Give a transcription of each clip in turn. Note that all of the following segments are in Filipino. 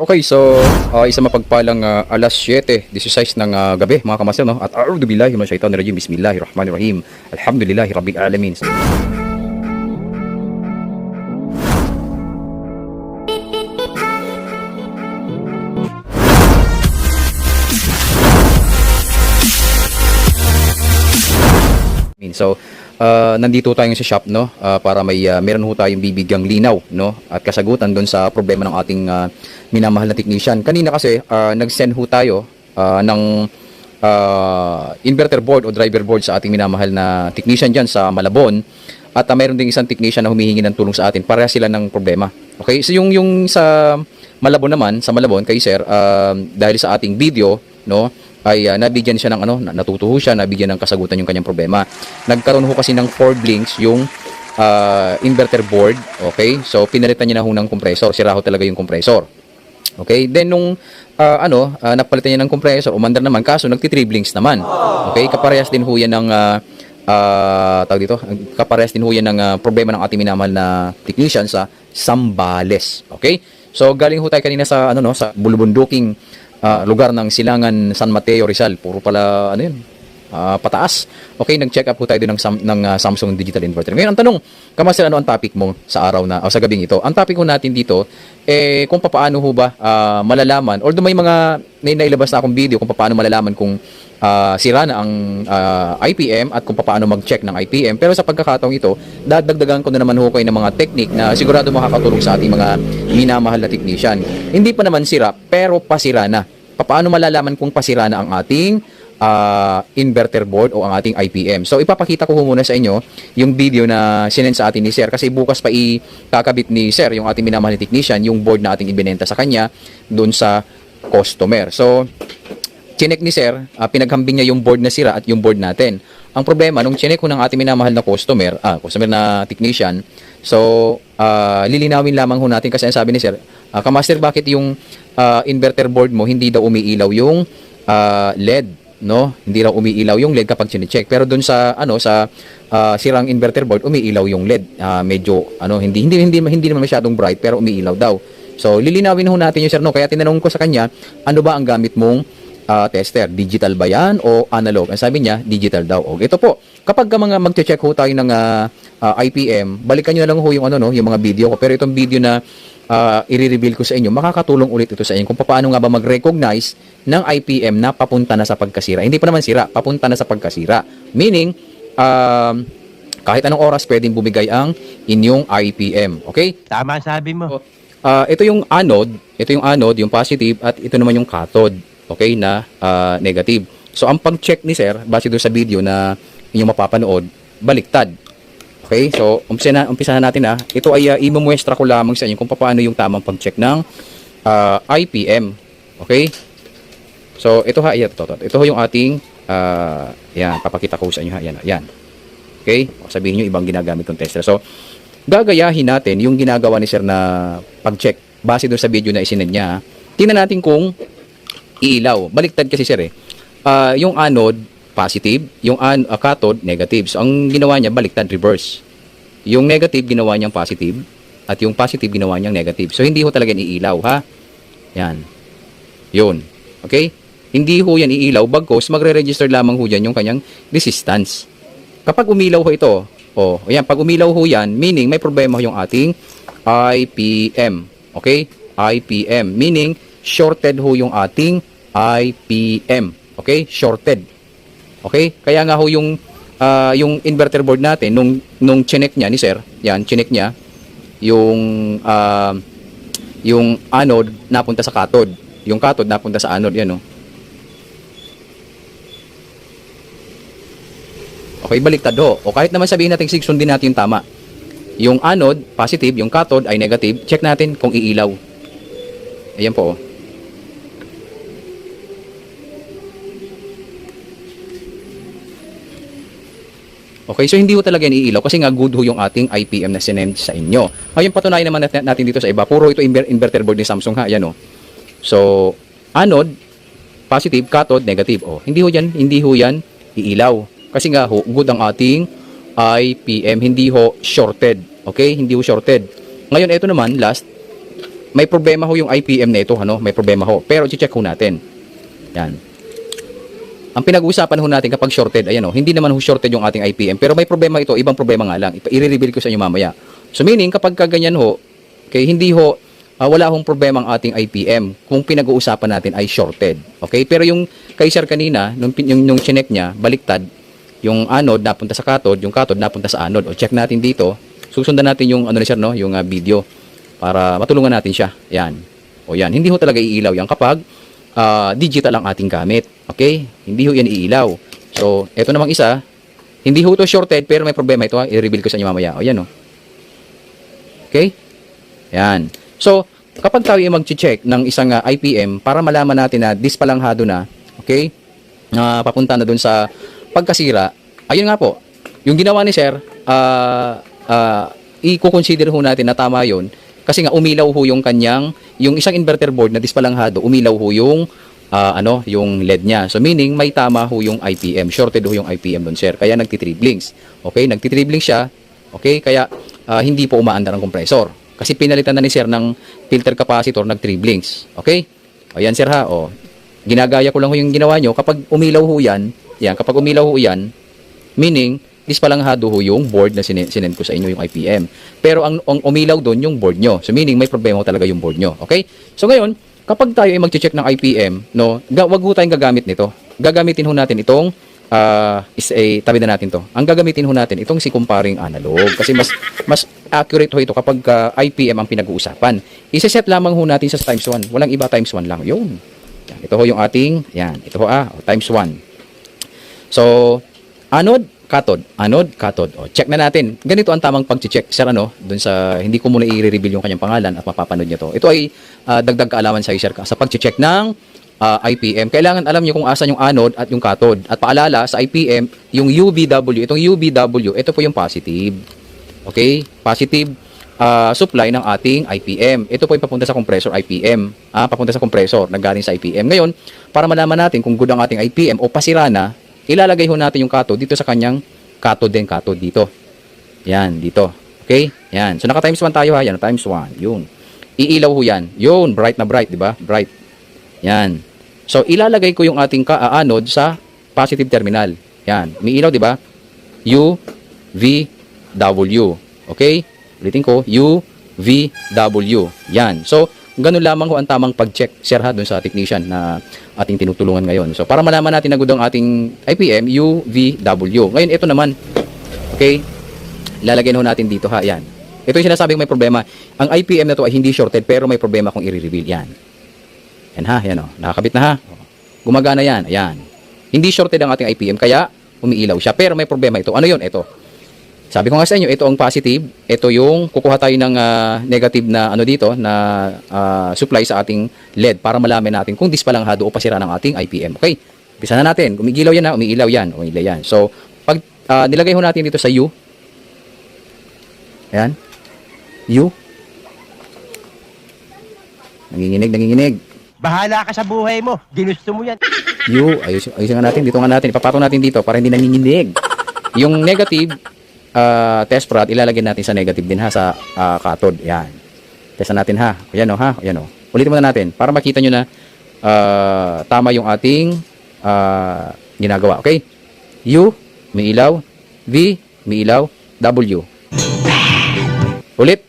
Okay, so uh, isa mapagpalang uh, alas 7, 16 ng uh, gabi mga kamaster, no? At a'udhu billahi minash shaitanir rajim. Bismillahirrahmanirrahim. Alhamdulillahi rabbil alamin. So, uh, nandito tayo sa shop no uh, para may uh, meron ho tayong bibigyang linaw no at kasagutan doon sa problema ng ating uh, minamahal na technician. Kanina kasi uh, nag-send ho tayo uh, ng uh, inverter board o driver board sa ating minamahal na technician diyan sa Malabon at uh, mayroon ding isang technician na humihingi ng tulong sa atin para sila ng problema. Okay? So yung yung sa Malabon naman, sa Malabon kay sir uh, dahil sa ating video no ay uh, nabigyan siya ng ano, na- natutuho siya, nabigyan ng kasagutan yung kanyang problema. Nagkaroon ho kasi ng 4 blinks yung ah, inverter board, okay? So pinalitan niya na ho ng compressor, sira ho talaga yung compressor. Okay? Then nung ah, ano, ah, napalitan niya ng compressor, umandar naman kaso nagti-3 blinks naman. Okay? Kaparehas din ho yan ng ah, ah, tawag dito, kaparehas din ho yan ng ah, problema ng ating minamahal na technician sa Sambales. Okay? So galing ho tayo kanina sa ano no, sa bulubunduking ah, lugar ng Silangan San Mateo Rizal. Puro pala ano 'yun? Ah, pataas. Okay, nag-check up po tayo din ng, ng ah, Samsung Digital Inverter. Ngayon, ang tanong, Kamaster, ano ang topic mo sa araw na, o sa gabing ito? Ang topic ko natin dito, eh, kung paano ho ba ah, malalaman, although may mga, may nailabas na akong video kung paano malalaman kung ah, sira na ang ah, IPM at kung paano mag-check ng IPM. Pero sa pagkakataong ito, dadagdagan ko na naman ho kayo ng mga technique na sigurado makakatulong sa ating mga minamahal na technician. Hindi pa naman sira, pero pasira na. Paano malalaman kung pasira na ang ating ah, inverter board o ang ating IPM. So ipapakita ko muna sa inyo yung video na sinend sa atin ni Sir kasi bukas pa ikakabit ni Sir yung ating minamahal na technician yung board na ating ibinenta sa kanya doon sa customer. So chinek ni Sir, ah, pinaghambing niya yung board na sira at yung board natin. Ang problema, nung chinek ko ng ating minamahal na customer, ah, customer na technician, so, ah, lilinawin lamang ho natin kasi ang sabi ni Sir, ah, Kamaster, bakit yung ah, inverter board mo hindi daw umiilaw yung ah, LED, no? Hindi raw umiilaw yung LED kapag chinecheck. Pero doon sa, ano, sa ah, sirang inverter board, umiilaw yung LED. Ah, medyo, ano, hindi, hindi, hindi, hindi naman masyadong bright, pero umiilaw daw. So, lilinawin ho natin yung Sir, no? Kaya tinanong ko sa kanya, ano ba ang gamit mong ah, tester. Digital ba yan o analog? Ang sabi niya, digital daw. O, ito po, kapag ka mga magche-check ho tayo ng ah, ah, IPM, balikan nyo na lang ho yung, ano, no, yung mga video ko. Pero itong video na ah, i-reveal ko sa inyo, makakatulong ulit ito sa inyo kung paano nga ba mag-recognize ng IPM na papunta na sa pagkasira. Hindi pa naman sira, papunta na sa pagkasira. Meaning, um, kahit anong oras pwedeng bumigay ang inyong IPM. Okay? Tama sabi mo. Ah, ito yung anode, ito yung anode, yung positive at ito naman yung cathode, okay, na ah, negative. So ang pag-check ni sir, base doon sa video na inyong mapapanood, baliktad. Okay? So umpisa na umpisahan natin ah. Ito ay uh, imumuestra ko lamang sa inyo kung paano yung tamang pag-check ng ah, IPM. Okay? So ito ha, ito, ito, ito, yung ating ah, yan, papakita ko sa inyo ha, yan, yan. Okay? Sabihin niyo ibang ginagamit ng tester. So gagayahin natin yung ginagawa ni sir na pag-check base doon sa video na isinend niya. Tingnan natin kung iilaw. Baliktad kasi sir eh. Ah, yung anode positive, yung an ah, cathode negative. So ang ginawa niya baliktad reverse. Yung negative ginawa niyang positive at yung positive ginawa niyang negative. So hindi ho talaga iilaw ha. Yan. Yun. Okay? Hindi ho yan iilaw bagkos magre-register lamang ho yan yung kanyang resistance. Kapag umilaw ho ito, oh, ayan, pag umilaw ho yan, meaning may problema ho yung ating IPM. Okay? IPM. Meaning, shorted ho yung ating IPM. Okay? Shorted. Okay? Kaya nga ho yung ah, yung inverter board natin nung nung chinek niya ni sir, yan, chinek niya yung ah, yung anode napunta sa cathode. Yung cathode napunta sa anode, yan oh. Okay, baliktad ho. O kahit naman sabihin natin sig sundin natin yung tama. Yung anode, positive, yung cathode ay negative. Check natin kung iilaw. Ayan po. oh. Okay, so hindi ho talaga yan iilaw kasi nga good ho yung ating IPM na sinend sa inyo. Ngayon patunayan naman natin, dito sa iba. Puro ito inver- inverter board ni Samsung ha. Ayan oh. So, anode, positive, cathode, negative. Oh, hindi ho yan, hindi ho yan iilaw. Kasi nga ho, good ang ating IPM, hindi ho shorted. Okay? Hindi ho shorted. Ngayon, ito naman, last, may problema ho yung IPM na ito, ano? May problema ho. Pero i-check ho natin. Yan. Ang pinag-uusapan ho natin kapag shorted, ayan oh, hindi naman ho shorted yung ating IPM, pero may problema ito, ibang problema nga lang. I-reveal ko sa inyo mamaya. So meaning, kapag kaganyan ho, okay, hindi ho, ah, wala hong problema ang ating IPM kung pinag-uusapan natin ay shorted. Okay? Pero yung kay sir kanina, nung, yung, yung chinek niya, baliktad, yung anode napunta sa cathode, yung cathode napunta sa anode. O check natin dito, susundan natin yung ano ni sir, no, yung ah, video para matulungan natin siya. Yan. O yan, hindi ho talaga iilaw yan kapag ah, digital ang ating gamit. Okay? Hindi ho yan iilaw. So, eto namang isa, hindi ho to shorted pero may problema ito. I-reveal ko sa inyo mamaya. O yan o. Okay? Yan. So, kapag tayo ay mag-check ng isang ah, IPM para malaman natin na dispalanghado na, okay? Na papunta na dun sa pagkasira, ayun nga po, yung ginawa ni sir, ah ah, i-consider ho natin na tama yun kasi nga umilaw ho yung kanyang, yung isang inverter board na dispalanghado, umilaw ho yung ah, ano, yung LED niya. So meaning may tama ho yung IPM, shorted ho yung IPM doon sir. Kaya nagtitriblinks. Okay, nagtitriblinks siya. Okay, kaya ah, hindi po umaandar ang compressor. Kasi pinalitan na ni sir ng filter capacitor nag-triblinks. Okay? O sir ha, o. Ginagaya ko lang ho yung ginawa nyo. Kapag umilaw ho yan, yan, kapag umilaw ho yan, meaning, dispalanghado ho yung board na sine- sinend ko sa inyo yung IPM. Pero ang, ang umilaw doon yung board nyo. So meaning may problema talaga yung board nyo. Okay? So ngayon, kapag tayo ay mag-check ng IPM, no, wag ho tayong gagamit nito. Gagamitin ho natin itong ah is a tabi na natin to. Ang gagamitin ho natin itong si comparing analog kasi mas mas accurate ho ito kapag ah, IPM ang pinag-uusapan. Isa-set lamang ho natin sa times 1. Walang iba times 1 lang. Yun. Yan, ito ho yung ating, yan, ito ho ah, times 1. So, anode, cathode, anode, cathode. O, check na natin. Ganito ang tamang pag-check. Sir, ano, dun sa, hindi ko muna i-reveal yung kanyang pangalan at mapapanood niyo to. Ito ay ah, dagdag kaalaman sa sir, sa pag-check ng ah, IPM. Kailangan alam niyo kung asan yung anode at yung cathode. At paalala, sa IPM, yung UVW, itong UVW, ito po yung positive. Okay? Positive ah, supply ng ating IPM. Ito po ay papunta sa compressor IPM. Ah, papunta sa compressor, nanggaling sa IPM. Ngayon, para malaman natin kung good ang ating IPM o pasira na, ilalagay ho natin yung cathode dito sa kanyang cathode din cathode dito. Yan, dito. Okay? Yan. So, naka times 1 tayo ha. Yan, times 1. Yun. Iilaw ho yan. Yun, bright na bright, di ba? Bright. Yan. So, ilalagay ko yung ating ka ah, anode sa positive terminal. Yan. Umiilaw, di ba? U, V, W. Okay? Ulitin ko. U, V, W. Yan. So, ganun lamang ho ang tamang pag-check, sir ha, dun sa technician na ating tinutulungan ngayon. So, para malaman natin na ang ating IPM, U, V, W. Ngayon, ito naman. Okay? Lalagyan ho natin dito ha. Yan. Ito yung sinasabing may problema. Ang IPM na to ay hindi shorted pero may problema kung i-reveal. Yan. Yan ha. Yan o. Nakakabit na ha. Gumagana yan. Ayan. Hindi shorted ang ating IPM kaya umiilaw siya. Pero may problema ito. Ano yon Ito. Sabi ko nga sa inyo, ito ang positive. Ito yung kukuha tayo ng ah, negative na ano dito na ah, supply sa ating LED para malaman natin kung dispalanghado o pasira ng ating IPM. Okay? Bisa na natin. Umigilaw yan na, umiilaw yan, umiilaw yan. So, pag ah, nilagay ho natin dito sa U, ayan, U, nanginginig, nanginginig. Bahala ka sa buhay mo. Ginusto mo yan. U, ayos, ayusin nga natin, dito nga natin, ipapatong natin dito para hindi nanginginig. Yung negative ah, test prod, ilalagay natin sa negative din ha, sa ah, cathode. Yan. Testan natin ha. Ayan o ha, ayan o. Ulitin muna natin para makita nyo na ah, tama yung ating ah, ginagawa. Okay? U, may ilaw. V, may ilaw. W. Ulit.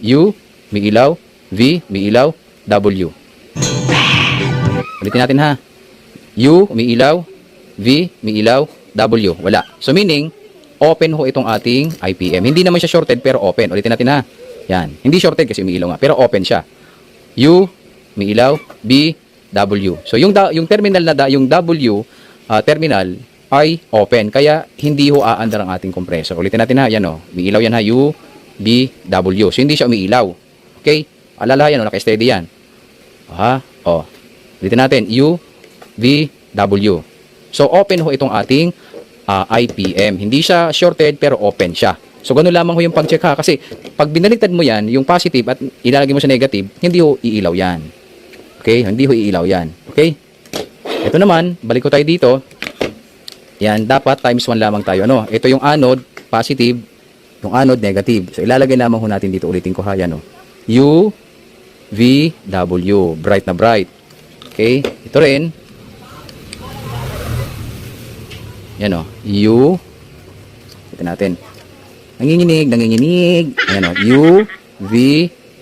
U, may ilaw. V, may ilaw. W. Ulitin natin ha. U, may ilaw. V, may ilaw. W, wala. So meaning, open ho itong ating IPM. Hindi naman siya shorted pero open. Ulitin natin ha. Yan. Hindi shorted kasi may ilaw nga. Pero open siya. U, may ilaw. B, W. So yung, da- yung terminal na da, yung W ah, terminal ay open. Kaya hindi ho aandar ang ating compressor. Ulitin natin ha. Yan o. May ilaw yan ha. U, B, W. So hindi siya umiilaw. Okay? Alala yan o. Naka-steady yan. Ha? O. Ulitin natin. U, V, W. So, open ho itong ating ah, IPM. Hindi siya shorted pero open siya. So, ganun lamang ho yung pag-check ha. Kasi, pag binaliktad mo yan, yung positive at ilalagay mo sa negative, hindi ho iilaw yan. Okay? Hindi ho iilaw yan. Okay? Ito naman, balik ko tayo dito. Yan, dapat times 1 lamang tayo. Ano? Ito yung anode, positive. Yung anode, negative. So, ilalagay lamang ho natin dito. Ulitin ko ha. Yan o. U, VW. Bright na bright. Okay? Ito rin. Yan o. U. Ito natin. Nanginginig, nanginginig. Ayan o. U, V,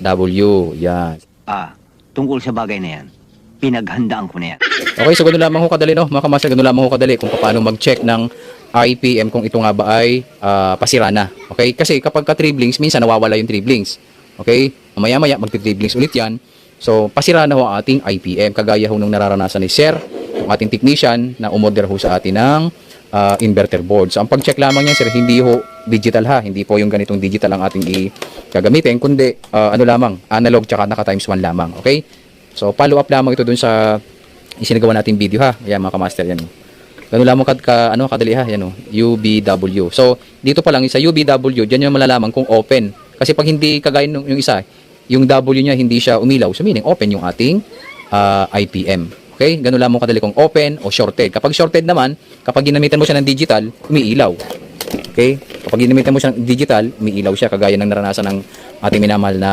W. Yan. Ah, tungkol sa bagay na yan, pinaghandaan ko na yan. Okay, so ganun lamang ho kadali, no? Mga kamaster, ganun lamang ho kadali kung paano mag-check ng IPM kung ito nga ba ay ah, pasira na. Okay? Kasi kapag ka-triblings, minsan nawawala yung triblings. Okay? Maya-maya, magti-triblings ulit yan. So, pasira na ho ang ating IPM. Kagaya ho nung nararanasan ni Sir, ang ating technician na umorder ho sa atin ng ah, inverter board. So, ang pag-check lamang yan, Sir, hindi ho digital ha. Hindi po yung ganitong digital ang ating gagamitin, kundi ah, ano lamang, analog tsaka naka times 1 lamang. Okay? So, follow up lamang ito dun sa isinagawa nating video ha. Ayan mga kamaster yan. oh. Ganun lamang kad ka, ano, kadali ha. Yan o. UBW. So, dito pa lang sa UBW, dyan yung malalaman kung open. Kasi pag hindi kagaya nung yung isa, yung W niya hindi siya umilaw. So, meaning open yung ating ah, IPM. Okay? Ganun lamang kadali kung open o shorted. Kapag shorted naman, kapag ginamitan mo siya ng digital, umiilaw. Okay? Kapag ginamitan mo siya ng digital, umiilaw siya kagaya ng naranasan ng ating minamahal na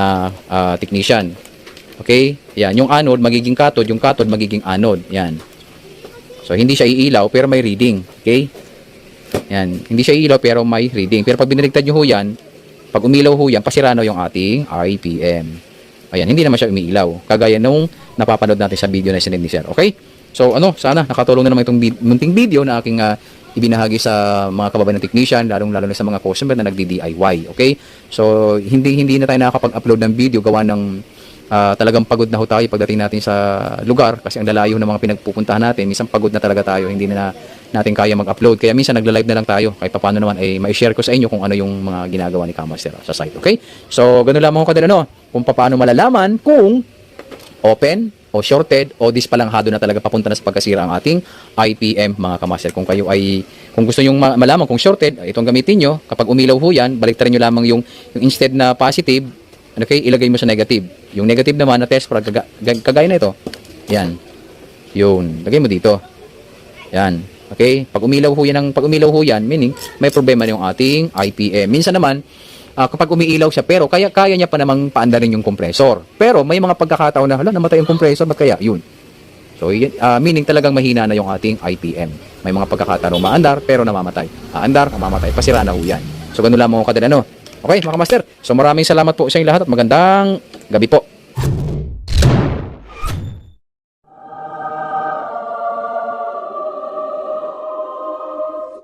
ah, technician. Okay? Yan. Yung anode, magiging cathode. Yung cathode, magiging anode. Yan. So, hindi siya iilaw, pero may reading. Okay? Yan. Hindi siya iilaw, pero may reading. Pero pag biniligtad nyo ho yan, pag umilaw ho yan, pasirano yung ating IPM. Ayan, hindi naman siya umiilaw. Kagaya nung napapanood natin sa video na sinend ni Sir. Okay? So, ano, sana nakatulong na naman itong munting video na aking ah, ibinahagi sa mga kababayan ng technician, lalong-lalo na sa mga customer na nagdi-DIY. Okay? So, hindi hindi na tayo nakakapag-upload ng video gawa ng ah, talagang pagod na ho tayo pagdating natin sa lugar kasi ang lalayo ng mga pinagpupuntahan natin, minsan pagod na talaga tayo, hindi na natin kaya mag-upload. Kaya minsan nagla-live na lang tayo. Kahit paano naman ay mai-share ko sa inyo kung ano yung mga ginagawa ni Kamaster sa site. Okay? So, ganun lamang ko kadala no, kung paano malalaman kung open o shorted o dispalanghado na talaga papunta na sa pagkasira ang ating IPM mga kamaster. Kung kayo ay kung gusto niyo malaman kung shorted, itong gamitin nyo. Kapag umilaw ho yan, baliktarin nyo lamang yung, yung instead na positive, okay, ilagay mo sa negative. Yung negative naman na test prod, kaga, kag- kagaya na ito. Yan. Yun. Lagay mo dito. Yan. Okay? Pag umilaw ho yan, ng, pag umilaw ho yan, meaning may problema na yung ating IPM. Minsan naman, ah, kapag umiilaw siya, pero kaya, kaya niya pa namang paandarin yung compressor. Pero may mga pagkakataon na, hala, namatay yung compressor, ba't kaya? Yun. So, ah, meaning talagang mahina na yung ating IPM. May mga pagkakataon maandar, pero namamatay. Aandar, mamamatay. Pasira na ho yan. So, ganun lamang kadala, no? Okay, mga master. So, maraming salamat po sa inyong lahat at magandang gabi po.